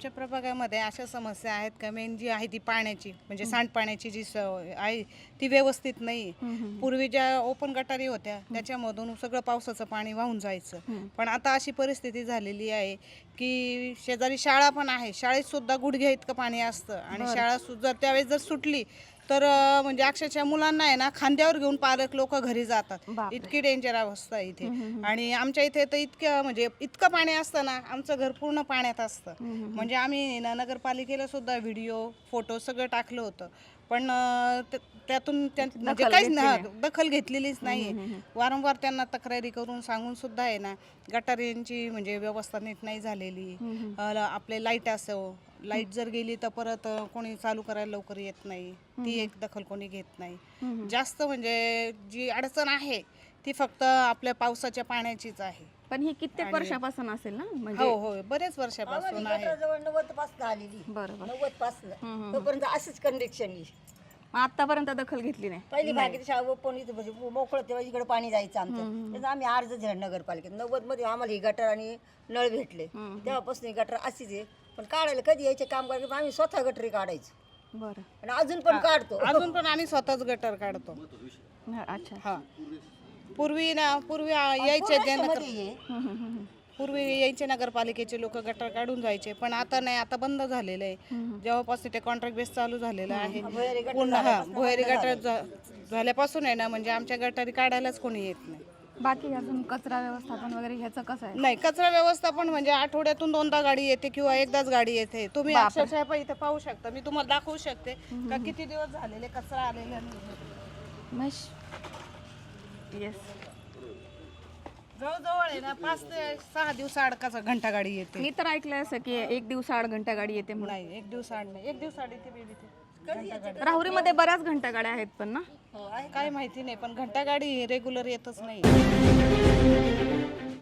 आमच्या प्रभागामध्ये अशा समस्या आहेत का? मेन जी आहे ती पाण्याची म्हणजे सांडपाण्याची जी आहे ती व्यवस्थित नाही. पूर्वी ज्या ओपन गटारी होत्या त्याच्यामधून सगळं पावसाचं पाणी वाहून जायचं. पण आता अशी परिस्थिती झालेली आहे की शेजारी शाळा पण आहे शाळेत सुद्धा गुडघ्या इतकं पाणी असतं आणि शाळा सुद्धा त्यावेळेस जर सुटली तर अं, म्हणजे अक्षरशः मुलांना आहे ना खांद्यावर घेऊन पालक लोक घरी जातात. बापरे. इतकी डेंजर अवस्था आहे इथे. आणि आमच्या इथे तर इतकं म्हणजे इतकं पाणी असतं ना आमचं घर पूर्ण पाण्यात असतं. म्हणजे आम्ही ना नगरपालिकेला सुद्धा व्हिडिओ फोटो सगळं टाकलं होतं. पण अं, त्या- त्यातून त्या- म्हणजे दखल काहीच घेतली ना नाही. दखल घेतलेलीच नाही वारंवार त्यांना तक्रारी करून सांगून सुद्धा आहे ना गटारींची म्हणजे व्यवस्था नीट नाही झालेली. अं, आपले लाइट असो लाइट जर गेली तर परत कोणी चालू करायला लवकर येत नाही. ती एक दखल कोणी घेत नाही. जास्त म्हणजे जी अडचण आहे ती फक्त आपल्या पावसाच्या पाण्याचीच आहे. पण ही कित्येक वर्षापासून असेल ना? म्हणजे हो हो. बरेच वर्षापासून आहे. जवळ नव्वदपासून आलेली. बरोबर. नव्वदपासून. तोपर्यंत असंच कंडिक्शन मग आतापर्यंत दखल घेतली नाही. पहिली भागीची शाळा पण इथं म्हणजे मोकळं तेव्हा इकडे पाणी जायचं आमचं. त्याचं आम्ही अर्ज दिला नगरपालिकेत. नव्वदमध्ये आम्हाला ही गटर आणि नळ भेटले. तेव्हापासून ही गटर अशीच आहे. पण काढायला कधी यायचे काम करायचं आम्ही स्वतः गटरी काढायचो. बरं. आणि अजून पण काढतो. अजून पण आम्ही स्वतःच गटर काढतो. हा, अच्छा. हा. पूर्वी ना पूर्वी आ- यायचे ते पूर्वी यायचे नगरपालिकेचे लोक गटर काढून जायचे पण आता नाही आता बंद झालेलं आहे. जेव्हापासून ते कॉन्ट्रॅक्ट बेस चालू झालेलं आहे. पूर्ण हा भुयारी गटर झा- झाल्यापासून आहे ना म्हणजे आमच्या गटारी काढायलाच कोणी येत नाही. बाकी अजून कचरा व्यवस्थापन वगैरे ह्याचं कसं आहे? नाही कचरा व्यवस्थापन म्हणजे आठवड्यातून दोनदा गाडी येते किंवा एकदाच गाडी येते. तुम्ही अक्षरशः पण इथे पाहू शकता. मी तुम्हाला दाखवू शकते का किती दिवस झालेले कचरा आलेला नाही. मश येस जवळजवळ आहे ना पाच ते सहा दिवस अडकाचा घंटा गाडी येते. मी तर ऐकलंय असं की एक दिवस आठ घंटा गाडी येते म्हणून. नाही एक दिवस आड नाही. एक दिवस आड येते बेबी ते? राहुरीमध्ये बऱ्याच घंटा गाड्या आहेत पण ना. काय माहिती नाही पण घंटा गाडी रेग्युलर येतच नाही.